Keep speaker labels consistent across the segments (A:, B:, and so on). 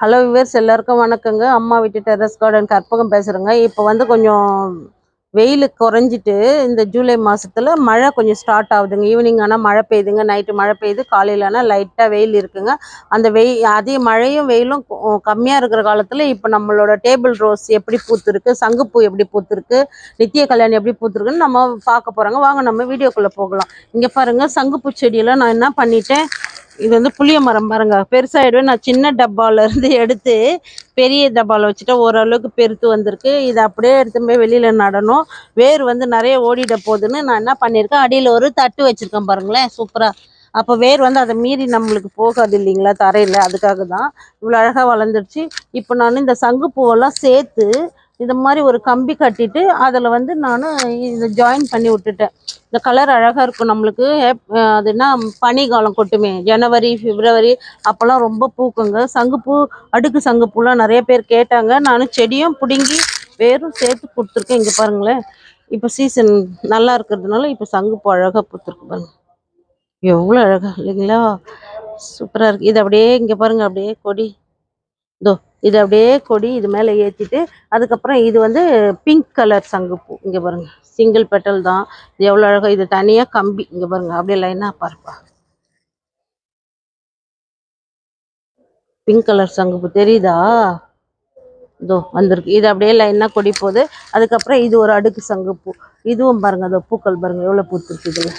A: Hello viewers எல்லாருக்கும் வணக்கங்க. அம்மா வீட்டு டெரஸ் கார்டன் கற்பகம் பேசுகிறேங்க இப்போ வந்து கொஞ்சம் வெயில் குறைஞ்சிட்டு இந்த ஜூலை மாதத்தில் மழை கொஞ்சம் ஸ்டார்ட் ஆகுதுங்க. ஈவினிங் ஆனால் மழை பெய்யுதுங்க. நைட்டு மழை பெய்யுது. காலையில் ஆனால் லைட்டாக வெயில் இருக்குங்க. அந்த வெயில் அதே மழையும் வெயிலும் கம்மியாக இருக்கிற காலத்தில் இப்போ நம்மளோட டேபிள் ரோஸ் எப்படி பூத்துருக்கு சங்குப்பூ எப்படி பூத்துருக்கு நித்திய கல்யாணம் எப்படி பூத்துருக்குன்னு நம்ம பார்க்க போகிறாங்க வாங்க நம்ம வீடியோக்குள்ளே போகலாம். இங்கே பாருங்கள் சங்குப்பூ செடியெல்லாம் நான் என்ன பண்ணிட்டேன்? இது வந்து புளிய மரம் பாருங்க. பெருசாகிடுவேன் நான் சின்ன டப்பால இருந்து எடுத்து பெரிய டப்பாவில் வச்சுட்டா ஓரளவுக்கு பெருத்து வந்திருக்கு. இதை அப்படியே எடுத்து போய் வெளியில் நடணும். வேர் வந்து நிறைய ஓடிட போகுதுன்னு நான் என்ன பண்ணியிருக்கேன்? அடியில் ஒரு தட்டு வச்சுருக்கேன் பாருங்களேன். சூப்பராக அப்போ வேர் வந்து அதை மீறி நம்மளுக்கு போகாது இல்லைங்களா தரையில்? அதுக்காக தான் இவ்வளோ அழகாக வளர்ந்துருச்சு. இப்போ நான் இந்த சங்கு பூவெல்லாம் சேர்த்து இந்த மாதிரி ஒரு கம்பி கட்டிட்டு அதில் வந்து நான் இதை ஜாயின் பண்ணி விட்டுட்டேன். இந்த கலர் அழகாக இருக்கும் நம்மளுக்கு. ஏப்- அது என்ன பனிக்காலம் கொட்டுமே. ஜனவரி பிப்ரவரி அப்போல்லாம் ரொம்ப பூக்குங்க. சங்குப்பூ அடுக்கு சங்குப்பூலாம் நிறைய பேர் கேட்டாங்க. நான் செடியும் பிடுங்கி வேரும் சேர்த்து கொடுத்துருக்கேன். இங்கே பாருங்களேன். இப்போ சீசன் நல்லா இருக்கிறதுனால இப்போ சங்குப்பூ அழகாக பூத்துருக்கு பாருங்க. எவ்வளோ அழகாக இல்லைங்களா? சூப்பராக இருக்குது இது அப்படியே இங்கே பாருங்கள் அப்படியே கொடி. இதோ இது அப்படியே கொடி இது மேலே ஏற்றிட்டு அதுக்கப்புறம் இது வந்து பிங்க் கலர் சங்குப்பூ. இங்கே பாருங்க சிங்கிள் பெட்டல் தான். இது எவ்வளோ அழகாக இது தனியாக கம்பி. இங்கே பாருங்க அப்படியே லைனாக பாருப்பா. பிங்க் கலர் சங்குப்பூ தெரியுதா? இதோ வந்திருக்கு. இது அப்படியே லைனாக கொடி போகுது அதுக்கப்புறம் இது ஒரு அடுக்கு சங்குப்பூ. இதுவும் பாருங்க அதோ பூக்கள் பாருங்க எவ்வளோ பூத்துருக்கு இதில்.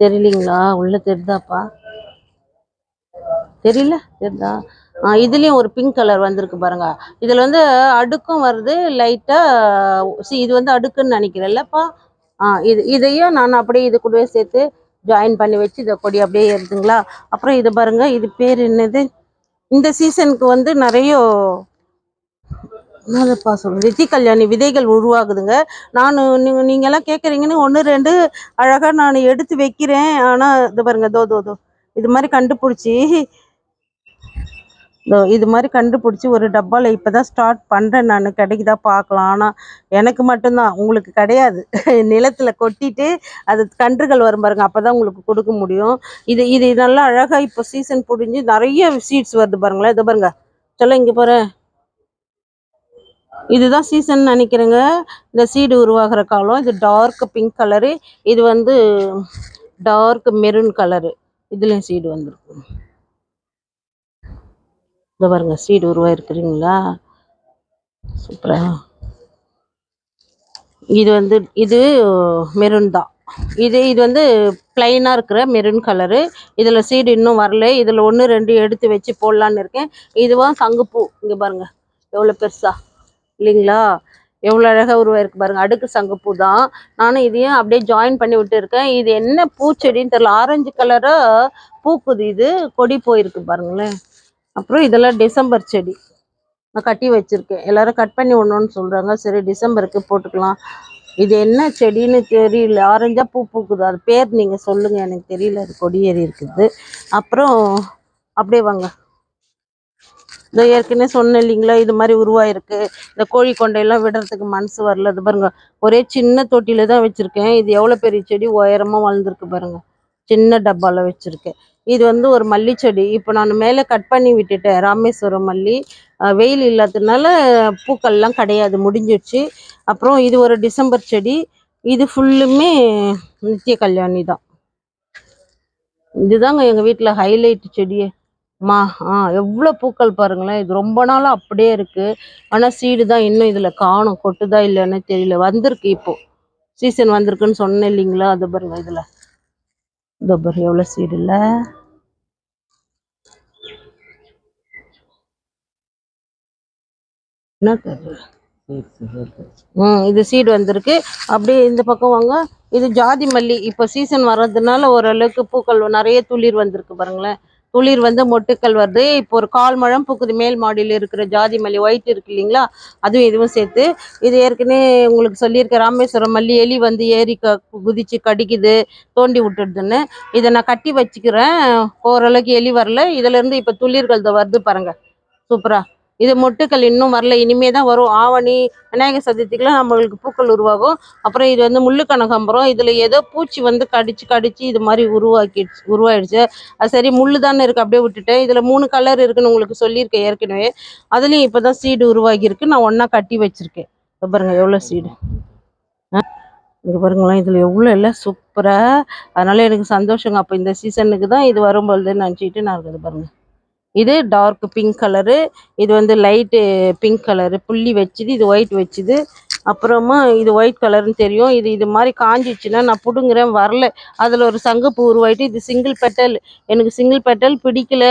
A: தெரியலீங்களா? உள்ள தெரியுதாப்பா? தெரியல. தெரியுதா ஆ இதுலேயும் ஒரு பிங்க் கலர் வந்திருக்கு பாருங்க. இதில் வந்து அடுக்கும் வருது லைட்டாக சி இது வந்து அடுக்குன்னு நினைக்கிறேன்லப்பா. ஆ இது இதையும் நான் அப்படியே இது கூடவே சேர்த்து ஜாயின் பண்ணி வச்சு இதை கொடி அப்படியே ஏறுதுங்களா? அப்புறம் இது பாருங்க இது பேர் என்னது? இந்த சீசனுக்கு வந்து நிறைய என்னதுப்பா சொல்றது? நித்தி கல்யாணி விதைகள் உருவாகுதுங்க. நான் நீங்கள் நீங்கள்லாம் கேட்குறீங்கன்னு ஒன்று ரெண்டு அழகாக நான் எடுத்து வைக்கிறேன். ஆனால் இது பாருங்க தோ தோ தோ. இது மாதிரி கண்டுபிடிச்சி இது மாதிரி கண்டுபிடிச்சி ஒரு டப்பாவில் இப்போ தான் ஸ்டார்ட் பண்ணுறேன் நான். கிடைக்குதா பார்க்கலாம் ஆனால் எனக்கு மட்டும்தான். உங்களுக்கு கிடையாது. நிலத்தில் கொட்டிட்டு அது கன்றுகள் வரும் பாருங்க. அப்போ தான் உங்களுக்கு கொடுக்க முடியும். இது இது நல்லா அழகாக இப்போ சீசன் புடிஞ்சு நிறைய சீட்ஸ் வருது பாருங்களேன். இதை பாருங்க. சொல்ல இங்கே போகிறேன் இதுதான் சீசன் நினைக்கிறேங்க. இந்த சீடு உருவாகிற காலம். இது டார்க் பிங்க் கலரு இது வந்து டார்க் மெரூன் கலரு இதுலேயும் சீடு வந்துருக்கும் இந்த பாருங்க சீடு உருவாயிருக்குறீங்களா சூப்பரா. இது வந்து இது மெரூன் தான். இது இது வந்து பிளைனாக இருக்கிற மெரூன் கலரு இதில் சீடு இன்னும் வரல. இதில் ஒன்று ரெண்டு எடுத்து வச்சு போடலான்னு இருக்கேன். இதுவும் சங்குப்பூ. இங்கே பாருங்க எவ்வளோ பெருசா. இல்லைங்களா? எவ்வளோ அழகாக உருவாயிருக்கு பாருங்க. அடுக்கு சங்குப்பூ தான். நானும் இதையும் அப்படியே ஜாயின் பண்ணி விட்டுருக்கேன் இது என்ன பூச்செடின்னு தெரியல. ஆரஞ்சு கலராக பூக்குது இது. கொடி போயிருக்கு பாருங்களேன். அப்புறம் இதெல்லாம் டிசம்பர் செடி. நான் கட்டி வச்சிருக்கேன். எல்லாரும் கட் பண்ணி விடணும்னு சொல்றாங்க. சரி டிசம்பருக்கு போட்டுக்கலாம். இது என்ன செடின்னு தெரியல. ஆரஞ்சா பூ பூக்குது. அது பேர் நீங்கள் சொல்லுங்க. எனக்கு தெரியல. அது கொடியேறி இருக்குது. அப்புறம் அப்படியே வாங்க. இந்த ஏற்கனவே சொன்னேன் இல்லைங்களா? இது மாதிரி உருவாயிருக்கு. இந்த கோழி கொண்டையெல்லாம் விடுறதுக்கு மனசு வரல. இது பாருங்கள் ஒரே சின்ன தொட்டியில தான் வச்சுருக்கேன். இது எவ்வளோ பெரிய செடி? உயரமாக வளர்ந்துருக்கு பாருங்க. சின்ன டப்பால வச்சுருக்கேன். இது வந்து ஒரு மல்லி செடி. இப்போ நான் மேலே கட் பண்ணி விட்டுட்டேன். ராமேஸ்வரம் மல்லி. வெயில் இல்லாததுனால பூக்கள்லாம் கிடையாது. முடிஞ்சிடுச்சு அப்புறம் இது ஒரு டிசம்பர் செடி. இது ஃபுல்லுமே நித்திய கல்யாணி தான். இதுதாங்க எங்கள் வீட்டில் ஹைலைட் செடியே. மா ஆ எவ்வளோ பூக்கள் பாருங்களேன். இது ரொம்ப நாளாக அப்படியே இருக்குது ஆனால் சீடு தான் இன்னும் இதில் காணும். கொட்டுதா இல்லைன்னு தெரியல. வந்திருக்கு இப்போது சீசன் வந்திருக்குன்னு சொன்னேன் இல்லைங்களா? அது பாருங்க இதில். இந்த பாருங்க எவ்வளோ சீடு இல்லை என்ன தெரியல ம் இது சீடு வந்திருக்கு. அப்படியே இந்த பக்கம் வாங்க. இது ஜாதி மல்லி. இப்போ சீசன் வர்றதுனால ஓரளவுக்கு பூக்கள் நிறைய துளிர் வந்திருக்கு பாருங்களேன். துளிர் வந்து மொட்டுக்கள் வருது. இப்போ ஒரு கால் மழம் பூக்குது. மேல் மாடியில் இருக்கிற ஜாதி மல்லி ஒயிட் இருக்கு இல்லைங்களா? அதுவும் இதுவும் சேர்த்து இது ஏற்கனவே உங்களுக்கு சொல்லியிருக்க ராமேஸ்வரம் மல்லி எலி வந்து ஏறி க குதிச்சு கடிக்குது தோண்டி விட்டுடுதுன்னு. இதை நான் கட்டி வச்சுக்கிறேன். ஓரளவுக்கு எலி வரல. இதுல இருந்து இப்போ துளிர்கள் வருது பாருங்க. சூப்பரா? இது மொட்டுக்கள் இன்னும் வரல இனிமே தான் வரும். ஆவணி விநாயகர் சதுர்த்திக்குலாம் நம்மளுக்கு பூக்கள் உருவாகும். அப்புறம் இது வந்து முள்ளு கனகாம்பரம் இதில் ஏதோ பூச்சி வந்து கடிச்சு கடிச்சு இது மாதிரி உருவாக்கிடுச்சு உருவாயிடுச்சு. அது சரி முள்ளு தானே இருக்குது அப்படியே விட்டுட்டேன். இதில் மூணு கலர் இருக்குன்னு உங்களுக்கு சொல்லியிருக்கேன் ஏற்கனவே. அதுலேயும் இப்போ தான் சீடு உருவாகியிருக்கு. நான் ஒன்றா கட்டி வச்சுருக்கேன். பாருங்கள் பாருங்க எவ்வளோ சீடு இங்கே பாருங்களேன் இதில் எவ்வளோ இல்லை. சூப்பராக அதனால எனக்கு சந்தோஷங்க. அப்போ இந்த சீசனுக்கு தான் இது வரும்பொழுதுன்னு நினச்சிக்கிட்டு நான் இருக்குது பாருங்கள் இது டார்க் பிங்க் கலரு இது வந்து லைட்டு பிங்க் கலரு புள்ளி வச்சுது இது ஒயிட் வச்சுது. அப்புறமா இது ஒயிட் கலர்னு தெரியும். இது இது மாதிரி காஞ்சிச்சுன்னா நான் பிடுங்குறேன் வரல. அதில் ஒரு சங்கப்பு உருவாயிட்டு இது சிங்கிள் பெட்டல் எனக்கு சிங்கிள் பெட்டல் பிடிக்கல.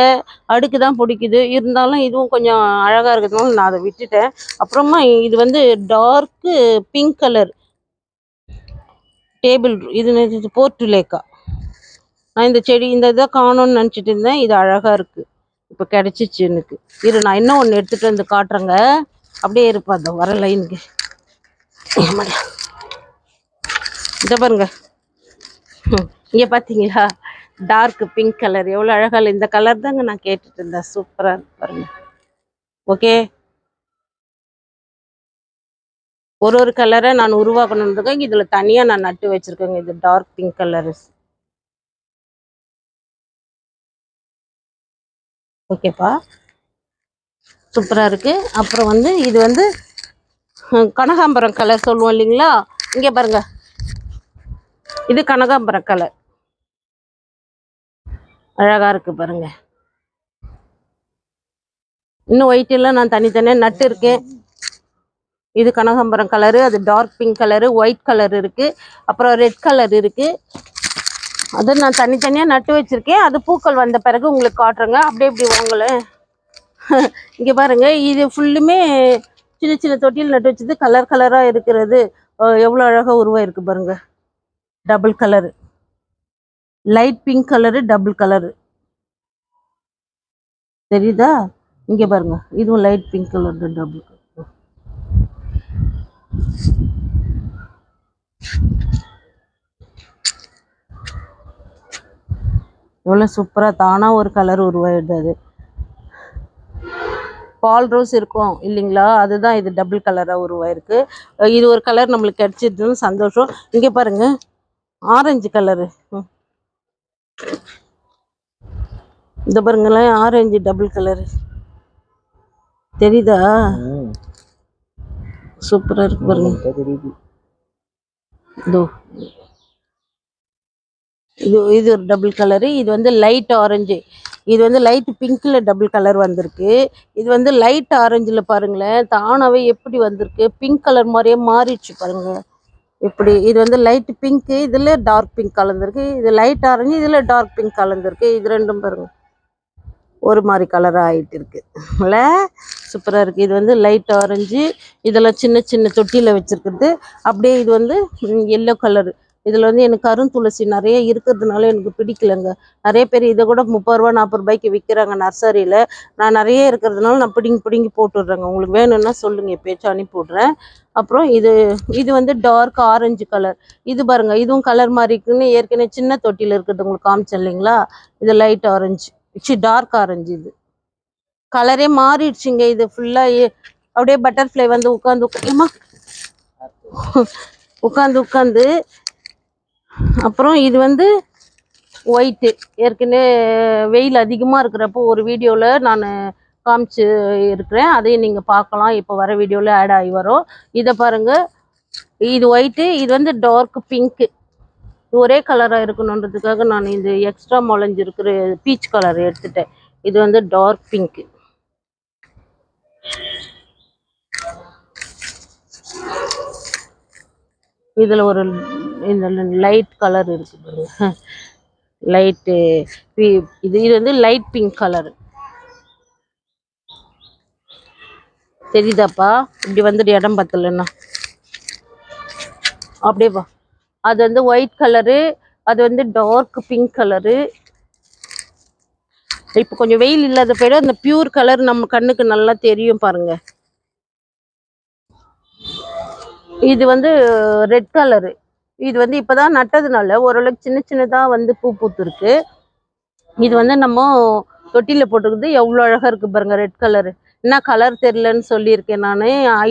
A: அடுக்கு தான் பிடிக்குது. இருந்தாலும் இதுவும் கொஞ்சம் அழகாக இருக்கிறதுனால நான் அதை விட்டுட்டேன். அப்புறமா இது வந்து டார்க்கு பிங்க் கலர் டேபிள் இது இது போர்ட்டுலேக்கா நான் இந்த செடி இந்த இதை காணும்னு நினச்சிட்டு இருந்தேன். இது அழகாக இருக்குது இப்போ கிடச்சிச்சு எனக்கு. இரு நான் இன்னும் ஒன்று எடுத்துகிட்டு வந்து காட்டுறேங்க. அப்படியே இருப்பா அந்த வர லைனுக்கு. இதை பாருங்க. இங்கே பார்த்தீங்களா டார்க் பிங்க் கலர் எவ்வளோ அழகாக இல்லை. இந்த கலர் தாங்க நான் கேட்டுட்டு இருந்தேன். சூப்பராக இருக்கு பாருங்க. ஓகே ஒரு ஒரு கலரை நான் உருவாக்கணுன்றதுக்காக இதில் தனியாக நான் நட்டு வச்சுருக்கேங்க. இது டார்க் பிங்க் கலர்ஸ் ஓகேப்பா. சூப்பராக இருக்குது அப்புறம் வந்து இது வந்து கனகாம்பரம் கலர் சொல்லுவோம் இல்லைங்களா? இங்கே பாருங்க. இது கனகாம்பரம் கலர் அழகாக இருக்குது பாருங்க. இன்னும் ஒயிட் எல்லாம் நான் தனித்தனியாக நட்டு இருக்கேன். இது கனகாம்பரம் கலரு அது dark pink colour white colour இருக்குது அப்புறம் ரெட் கலர் இருக்குது அது நான் தனித்தனியாக நட்டு வச்சுருக்கேன். அது பூக்கள் வந்த பிறகு உங்களுக்கு காட்டுறேங்க. அப்படியே இப்படி வாங்கலேன் இங்கே பாருங்கள் இது ஃபுல்லுமே சின்ன சின்ன தொட்டியில் நட்டு வச்சது. கலர் கலராக இருக்கிறது. எவ்வளோ அழகாக உருவாயிருக்கு பாருங்க. Double colour light pink colour double colour தெரியுதா? இங்கே பாருங்க. இதுவும் லைட் பிங்க் கலர் டபுள் எவ்வளோ சூப்பராக தானாக ஒரு கலர் உருவாயிடுது. அது பால் ரோஸ் இருக்கும் இல்லைங்களா? அதுதான் இது டபுள் கலராக உருவாயிருக்கு. இது ஒரு கலர் நம்மளுக்கு கிடைச்சிதுன்னு சந்தோஷம். இங்கே பாருங்க. ஆரஞ்சு கலரு இந்த பாருங்களேன் ஆரஞ்சு டபுள் கலரு தெரியுதா? சூப்பராக இருக்கு பாருங்க. இதோ. இது இது ஒரு டபுள் கலரு இது வந்து லைட் ஆரஞ்சு இது வந்து லைட் பிங்க்கில் டபுள் கலர் வந்திருக்கு. இது வந்து லைட் ஆரஞ்சில் பாருங்களேன். தானாகவே எப்படி வந்திருக்கு? பிங்க் கலர் மாதிரியே மாறிடுச்சு பாருங்க. இப்படி இது வந்து லைட் பிங்க்கு இதில் டார்க் பிங்க் கலந்துருக்கு. இது லைட் ஆரஞ்சு இதில் டார்க் பிங்க் கலந்துருக்கு. இது ரெண்டும் பாருங்கள் ஒரு மாதிரி கலராக ஆகிட்டு இருக்குல்ல சூப்பராக இருக்குது இது வந்து லைட் ஆரஞ்சு இதெல்லாம் சின்ன சின்ன தொட்டியில் வச்சுருக்குறது. அப்படியே இது வந்து எல்லோ கலரு இதில் வந்து எனக்கு கருந்துளசி நிறைய இருக்கிறதுனால எனக்கு பிடிக்கலங்க. நிறைய பேர் இதை கூட முப்பது ரூபா நாற்பது ரூபாய்க்கு விற்கிறாங்க நர்சரியில். நான் நிறைய இருக்கிறதுனால நான் பிடிங்கி பிடுங்கி போட்டுடுறேங்க. உங்களுக்கு வேணும்னா சொல்லுங்கள் எப்பயாச்சும் அனுப்பிவிட்றேன். அப்புறம் இது இது வந்து டார்க் ஆரஞ்சு கலர் இது பாருங்க இதுவும் கலர் மாதிரி இருக்குன்னு ஏற்கனவே சின்ன தொட்டியில் இருக்கிறது உங்களுக்கு காமிச்சேன் இல்லைங்களா? இது லைட் ஆரஞ்சு சி டார்க் ஆரஞ்சு இது. கலரே மாறிடுச்சுங்க. இது ஃபுல்லாக அப்படியே பட்டர்ஃப்ளை வந்து உட்காந்து ஏமா உட்காந்து உட்காந்து அப்புறம் இது வந்து ஒயிட்டு ஏற்கனவே வெயில் அதிகமாக இருக்கிறப்போ ஒரு வீடியோவில் நான் காமிச்சு இருக்கிறேன். அதையும் நீங்கள் பார்க்கலாம். இப்போ வர வீடியோவில் ஆட் ஆகி வரும். இதை பாருங்கள் இது ஒயிட்டு இது வந்து டார்க் பிங்க்கு ஒரே கலராக இருக்கணுன்றதுக்காக நான் இது எக்ஸ்ட்ரா முளைஞ்சு இருக்கிற பீச் கலர் எடுத்துட்டேன். இது வந்து டார்க் பிங்க்கு இதில் ஒரு இந்த லைட் கலர் இருக்கு பாருங்க லைட்டு இது இது வந்து லைட் பிங்க் கலர் தெரியுதாப்பா? இப்படி வந்துட்டு இடம் பத்தலைன்னா அப்படியே வா. அது வந்து ஒயிட் கலரு அது வந்து டார்க் பிங்க் கலரு இப்போ கொஞ்சம் வெயில் இல்லாத போயிட அந்த பியூர் கலர் நம்ம கண்ணுக்கு நல்லா தெரியும் பாருங்கள் இது வந்து ரெட் கலரு இது வந்து இப்போதான் நட்டதுனால ஓரளவுக்கு சின்ன சின்னதாக வந்து பூ பூத்துருக்கு. இது வந்து நம்ம தொட்டியில் போட்டுக்கிறது எவ்வளோ அழகாக இருக்குது பாருங்க ரெட் கலரு என்ன கலர் தெரிலன்னு சொல்லியிருக்கேன் நான்.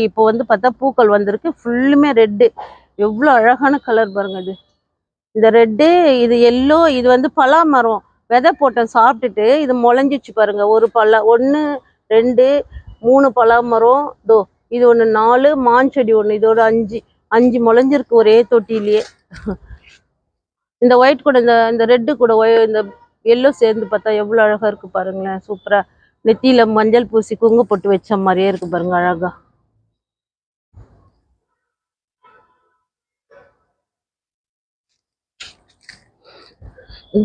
A: இப்போ வந்து பார்த்தா பூக்கள் வந்திருக்கு. ஃபுல்லுமே ரெட்டு எவ்வளோ அழகான கலர் பாருங்க இது. இந்த ரெட்டு இது எல்லோ இது வந்து பலா மரம் விதை போட்டேன் சாப்பிட்டுட்டு. இது முளைஞ்சிச்சு பாருங்க ஒரு பலா ஒன்று ரெண்டு மூணு பலா மரம் தோ இது ஒன்று நாலு மாஞ்செடி ஒன்று இதோட அஞ்சு அஞ்சு முளைஞ்சிருக்கு ஒரே தொட்டிலேயே இந்த ஒயிட் கூட இந்த இந்த ரெட்டு கூட இந்த எல்லோ சேர்ந்து பார்த்தா எவ்வளோ அழகா இருக்கு பாருங்களேன். சூப்பரா நெத்தியில் மஞ்சள் பூசி குங்கு போட்டு வச்ச மாதிரியே இருக்கு பாருங்க அழகா.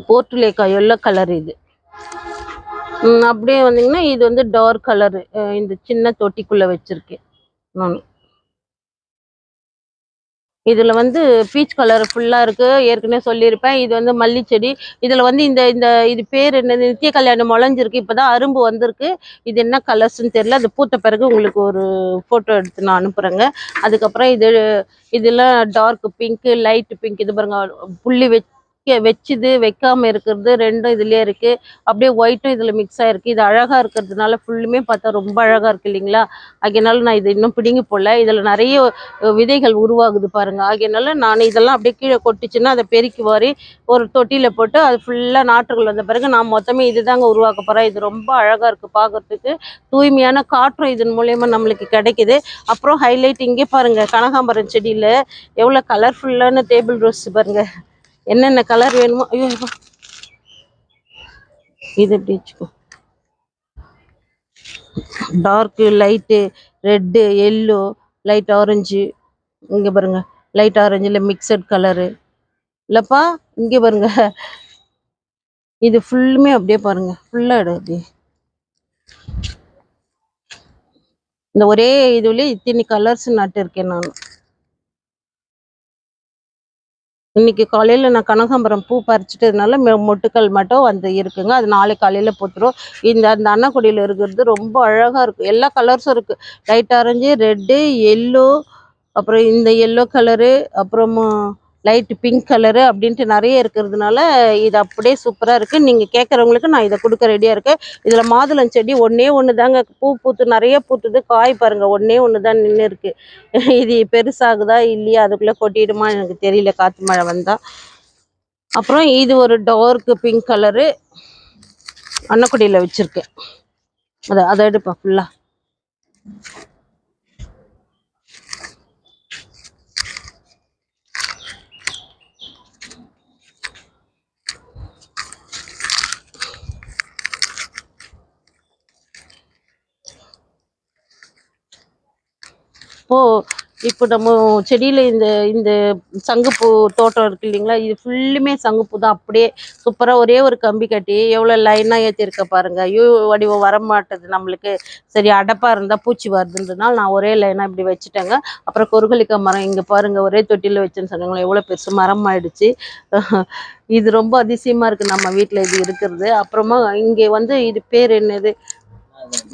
A: போர்ட்டுலேக்கா எல்லோ கலர் இது. அப்படியே வந்தீங்கன்னா இது வந்து டார்க் கலரு இந்த சின்ன தொட்டிக்குள்ள வச்சுருக்கேன். நான். இதுல வந்து பீச் கலர் ஃபுல்லா இருக்கு. ஏற்கனவே சொல்லியிருப்பேன். இது வந்து மல்லி செடி இதுல வந்து இந்த இந்த இது பேர் என்னது? நித்திய கல்யாணம் முளைஞ்சிருக்கு. இப்பதான் அரும்பு வந்திருக்கு. இது என்ன கலர்ஸ்ன்னு தெரியல. அது பூத்த பிறகு உங்களுக்கு ஒரு ஃபோட்டோ எடுத்து நான் அனுப்புகிறேங்க அதுக்கப்புறம் இது இதெல்லாம் டார்க் பிங்க் லைட் பிங்க் இது பாருங்க புள்ளி வைக்க வச்சுது வைக்காம இருக்கிறது ரெண்டும் இதுலயே இருக்கு. அப்படியே ஒயிட்டும் இதுல மிக்ஸ் ஆயிருக்கு. இது அழகா இருக்கிறதுனால ஃபுல்லுமே பார்த்தா ரொம்ப அழகா இருக்கு இல்லைங்களா? ஆகையனால நான் இது இன்னும் பிடுங்கி போடல. இதுல நிறைய விதைகள் உருவாகுது பாருங்க. ஆகையனால நான் இதெல்லாம் அப்படியே கீழே கொட்டிச்சுன்னா அதை பெருக்கி வாரி ஒரு தொட்டியில் போட்டு அது ஃபுல்லா நாற்றுகள் வந்த பிறகு நான் மொத்தமே இதுதாங்க உருவாக்க போறேன். இது ரொம்ப அழகா இருக்கு பார்க்குறதுக்கு. தூய்மையான காற்றும் இதன் மூலியமா நம்மளுக்கு கிடைக்குது. அப்புறம் ஹைலைட் இங்கே பாருங்க. கனகாம்பரம் செடியில எவ்வளவு கலர்ஃபுல்லான டேபிள் ரோஸ் பாருங்க. என்னென்ன கலர் வேணுமோ ஐயோ இது எப்படி வச்சுக்கோ. Dark light red yellow light orange இங்கே பாருங்க. லைட் ஆரஞ்சில் மிக்சட் கலரு இல்லைப்பா இங்கே பாருங்க. இது ஃபுல்லுமே அப்படியே பாருங்க. ஃபுல்லாக இடம் அப்படியே. இந்த ஒரே இதுல இத்தனை கலர்ஸ் நட்டு இருக்கேன் நான். இன்னைக்கு காலையில் நான் கனகாம்பரம் பூ பறிச்சிட்டதுனால மொ- மொட்டுக்கள் மட்டும் வந்து இருக்குங்க. அது நாளை காலையில் போட்டுரும் இந்த அந்த அன்னக்குடியில் இருக்கிறது ரொம்ப அழகாக இருக்குது எல்லா கலர்ஸும் இருக்குது லைட் ஆரஞ்சு ரெட்டு எல்லோ அப்புறம் இந்த எல்லோ கலரு அப்புறமா லைட் பிங்க் கலரு அப்படின்ட்டு நிறைய இருக்கிறதுனால இது அப்படியே சூப்பராக இருக்கு. நீங்கள் கேட்குறவங்களுக்கு நான் இதை கொடுக்க ரெடியாக இருக்கேன். இதில் மாதுளம் செடி ஒன்றே ஒன்று தாங்க பூ பூத்து நிறைய பூத்துது. காய் பாருங்க ஒன்றே ஒன்று தான் நின்று இருக்குது இது பெருசாகுதா இல்லையா? அதுக்குள்ளே கொட்டிடுமா? எனக்கு தெரியல. காற்று மழை வந்தால் அப்புறம் இது ஒரு டார்க் பிங்க் கலரு அன்னக்குடியில் வச்சுருக்கேன். அதை அதை எடுப்பா ஃபுல்லாக இப்போ இப்போ நம்ம செடியில் இந்த இந்த சங்குப்பூ தோட்டம் இருக்குது இல்லைங்களா? இது ஃபுல்லுமே சங்குப்பூ தான் அப்படியே சூப்பராக ஒரே ஒரு கம்பி கட்டி எவ்வளோ லைனாக ஏற்றிருக்க பாருங்க. ஐயோ வடிவம் வர மாட்டுது நம்மளுக்கு. சரி அடப்பாக இருந்தால் பூச்சி வருதுன்றதுனால நான் ஒரே லைனாக இப்படி வச்சுட்டேங்க. அப்புறம் கொருகலிக்காய் மரம் இங்கே பாருங்கள் ஒரே தொட்டியில் வச்சேன்னு சொன்னாங்களே எவ்வளோ பெருசு மரம் ஆயிடுச்சு இது ரொம்ப அதிசயமாக இருக்குது நம்ம வீட்டில் இது இருக்கிறது. அப்புறமா இங்கே வந்து இது பேர் என்னது?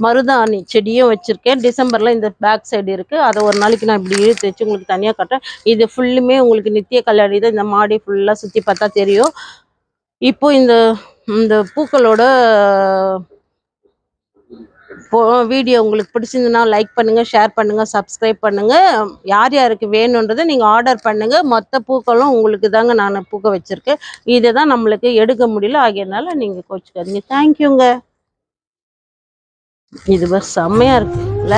A: மருதாணி செடியும் வச்சுருக்கேன். டிசம்பரில் இந்த பேக் சைடு இருக்குது அதை ஒரு நாளைக்கு நான் இப்படி இழுத்து வச்சு உங்களுக்கு தனியாக காட்டுறேன். இது ஃபுல்லுமே உங்களுக்கு நித்திய கல்யாணி தான். இந்த மாடி ஃபுல்லாக சுற்றி பார்த்தா தெரியும். இப்போ இந்த இந்த பூக்களோட வீடியோ உங்களுக்கு பிடிச்சிருந்துன்னா லைக் பண்ணுங்கள் ஷேர் பண்ணுங்கள் சப்ஸ்கிரைப் பண்ணுங்கள் யார் யாருக்கு வேணுன்றதை நீங்கள் ஆர்டர் பண்ணுங்கள் மொத்த பூக்களும் உங்களுக்கு தாங்க நான் பூக்க வச்சுருக்கேன். இதை தான் நம்மளுக்கு எடுக்க முடியல. ஆகியனால நீங்கள் கோச்சுக்காதீங்க. தேங்க்யூங்க இது பஸ் செம்மையா இருக்குல்ல?